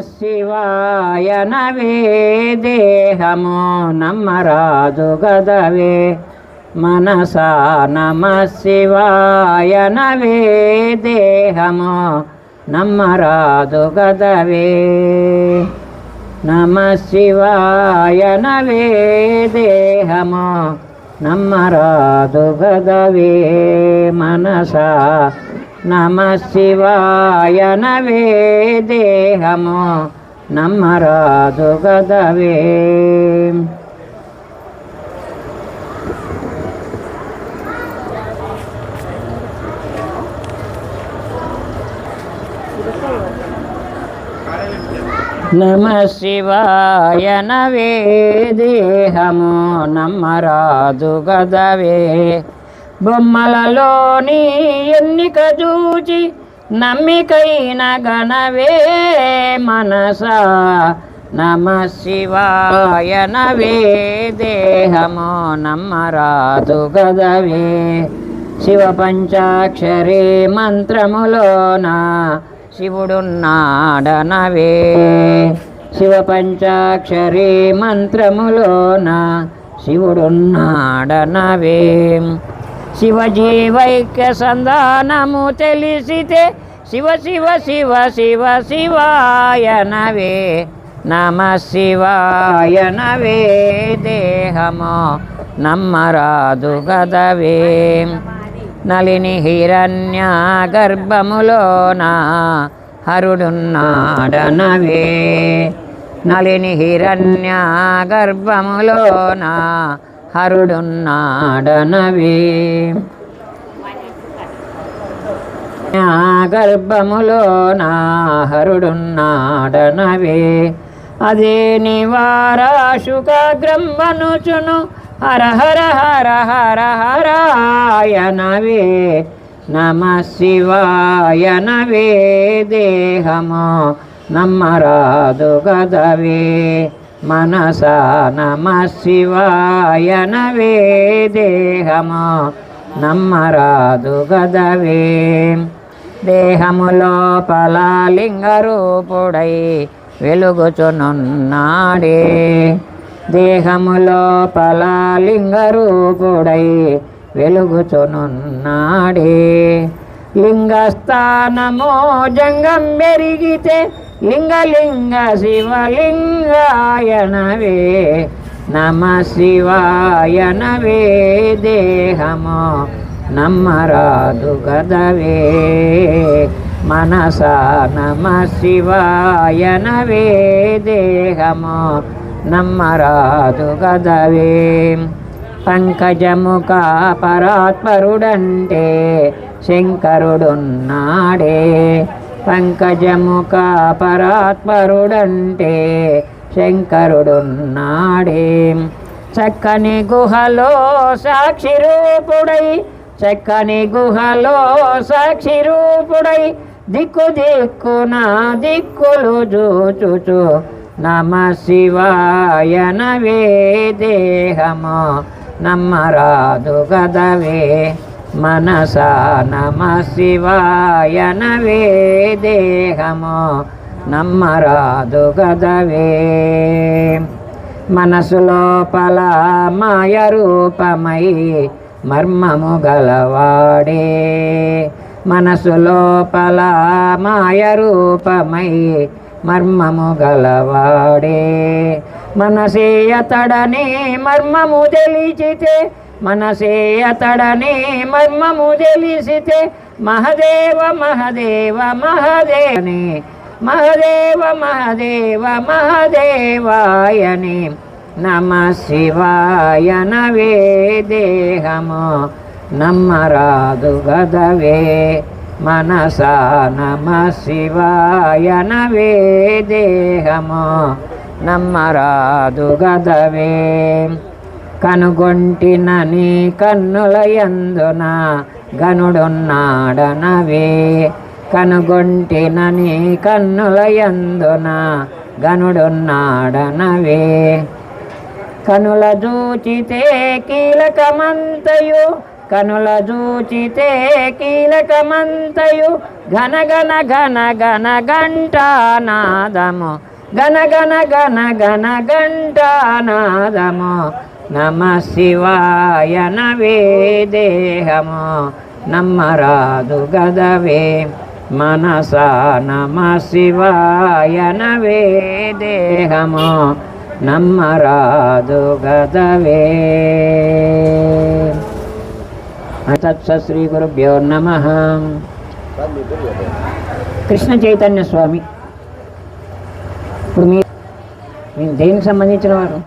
శివాయ నవే దేహము నమ్మరాజు గదవే. మనసా నమ శివాయ నవే దేహము నమ్మరాజు గదవే. నమ శివాయ నవే దేహము నమ్మరాదు గదవే. మనసా నమ శివాయ నవే దేహము నమ్మరాదు గదవే నమ శివాయ నవే దేహము నమ్మరాదు గదవే బొమ్మలలోని ఎన్నిక చూచి నమ్మికైన గణవే మనస. నమ శివాయ నవే దేహము నమ్మరాదు గదవే. శివ పంచాక్షరి మంత్రములోన శివుడున్నాడనవే శివ పంచాక్షరి మంత్రములోన శివుడున్నాడనవే శివజీవైక్య సంధానము తెలిసితే శివ శివ శివ శివ శివాయ నవే నమ శివాయ నవే దేహము నమ్మరాదు గదవే. నలిని హిరణ్య గర్భములోన హరుడున్నాడనవే. నలిని హిరణ్య గర్భములోన హరుడున్నాడనవే. నా హరుడున్నాడనవే. అదే నివారాశుకాగ్రంబనుచును హర హర హర హర హరాయనవే. నమ శివాయనవే దేహము నమ్మరాదు గదవే. మనసా నమ శివాయ నవే దేహము నమ్మరాదు గదవే దేహము లోపల లింగరూపుడై వెలుగుచునున్నాడే. దేహము లోపల లింగరూపుడై వెలుగుచునున్నాడే. లింగస్థానమో జంగం పెరిగితే లింగలింగ శివలింగాయనవే నమ శివాయనవే దేహము నమ్మరాదు గదవే. మనసా నమ శివాయనవే దేహము నమ్మరాదు గదవే. పంకజముఖ పరాత్పరుడంటే శంకరుడున్నాడే. పంకజముఖ పరాత్పరుడంటే శంకరుడున్నాడే. చక్కని గుహలో సాక్షి రూపుడై చక్కని గుహలో సాక్షి రూపుడై దిక్కు దిక్కున దిక్కులు చూచుచు నమ శివాయ నవే దేహము నమ్మరాదు గదవే. మనసా నమ శివాయ నవే దేహము నమ్మరాదు గదవే. మనసు లోపల మాయ రూపమై మర్మము గలవాడే. మనసు లోపల మాయ రూపమై మర్మము గలవాడే. మనసే అతడనే మర్మము తెలిచితే మనసే అతడనే మర్మము తెలిసితే మహదేవ మహదేవ మహదేవనే. మహదేవ మహదేవ మహదేవాయనే. నమ శివాయ నవే దేహము. నమ్మరాదు గదవే. మనసా నమ శివాయ నవే దేహము. నమ్మరాదు గదవే. కనుగొంటినని కన్నుల యందున గనుడున్నాడనవే. కనుగొంటినని కన్నుల యందున గనుడున్నాడనవే. కనుల దూచితే కీలకమంతయు కనుల చూచితే కీలకమంతయు ఘన ఘన ఘన ఘన ఘంటానాదము ఘన గణ గణ గణ ఘంటానాదము. నమ శివాయ నవే దేహము నమ్మరాదు గదవే. మనసా నమ శివాయ నవే దేహము నమ్మరాదు గదవే. తత్స శ్రీ గురుభ్యో నమ. కృష్ణ చైతన్య స్వామి. ఇప్పుడు మీ మీరు దేనికి సంబంధించిన వారు?